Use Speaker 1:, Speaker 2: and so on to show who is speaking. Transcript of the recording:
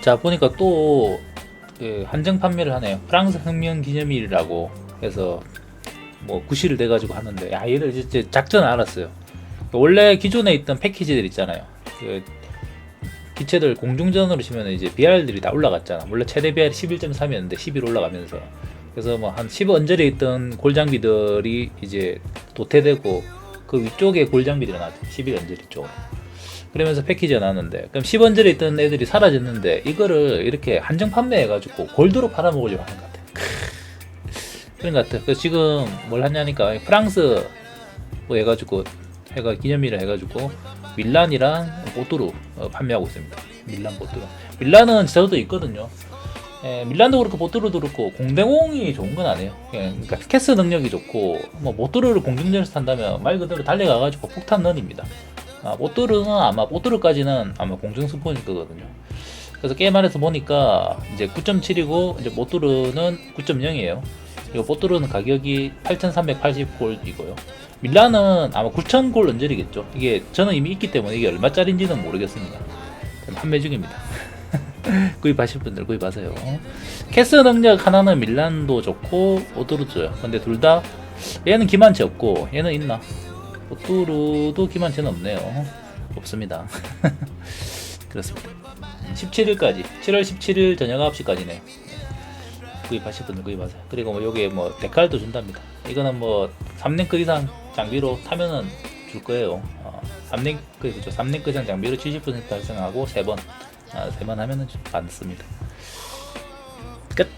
Speaker 1: 자 보니까 또 그 한정 판매를 하네요. 프랑스 혁명 기념일이라고 해서 뭐 구실을 내 가지고 하는데 야 얘들 이제 작전 알았어요. 원래 기존에 있던 패키지들 있잖아요. 그 기체들 공중전으로 치면 이제 BR들이 다 올라갔잖아. 원래 최대 BR 11.3이었는데 11 올라가면서 그래서 뭐 한 10 언저리에 있던 골장비들이 이제 도태되고 그 위쪽에 골장비들이 나왔죠. 11 언저리 쪽으로. 그러면서 패키지가 나왔는데 그럼 10원짜리 있던 애들이 사라졌는데 이거를 이렇게 한정 판매해가지고 골드로 팔아먹으려고 하는 것. 크으. 그런 것 같아요. 그래서 지금 뭘 하냐니까 프랑스 뭐 해가지고 해가 기념일을 해가지고 밀란이랑 보뚜루 어, 판매하고 있습니다. 밀란 보뚜루. 밀란은 저도 있거든요. 예, 밀란도 그렇고 보뚜루도 그렇고 공대공이 좋은 건 아니에요. 예, 그러니까 캐스 능력이 좋고 뭐 보뚜루를 공중전에서 탄다면 말 그대로 달려가가지고 폭탄 넌입니다. 아, 보뚜르는 아마 보뚜르까지는 아마 공중 스폰일 거거든요. 그래서 게임 안에서 보니까 이제 9.7이고 이제 보뚜르는 9.0이에요. 그리고 보뚜르는 가격이 8,380골이고요. 밀라는 아마 9,000골 언저리겠죠. 이게 저는 이미 있기 때문에 이게 얼마짜리인지는 모르겠습니다. 판매 중입니다. 구입하실 분들 구입하세요. 캐스 능력 하나는 밀란도 좋고 보뚜르도 좋아요. 근데 둘 다 얘는 기만치 없고 얘는 있나? 로또로도 기만체는 없네요. 없습니다. 그렇습니다. 17일까지 7월 17일 저녁 9시까지네. 구입하실 분들 구입하세요. 그리고 뭐 여기에 뭐 데칼도 준답니다. 이거는 뭐 3랭크 이상 장비로 타면은 줄 거예요. 어, 3랭크 그죠? 3랭크 이상 장비로 70% 달성하고 3번 아, 3번 하면은 좀 받습니다. 끝.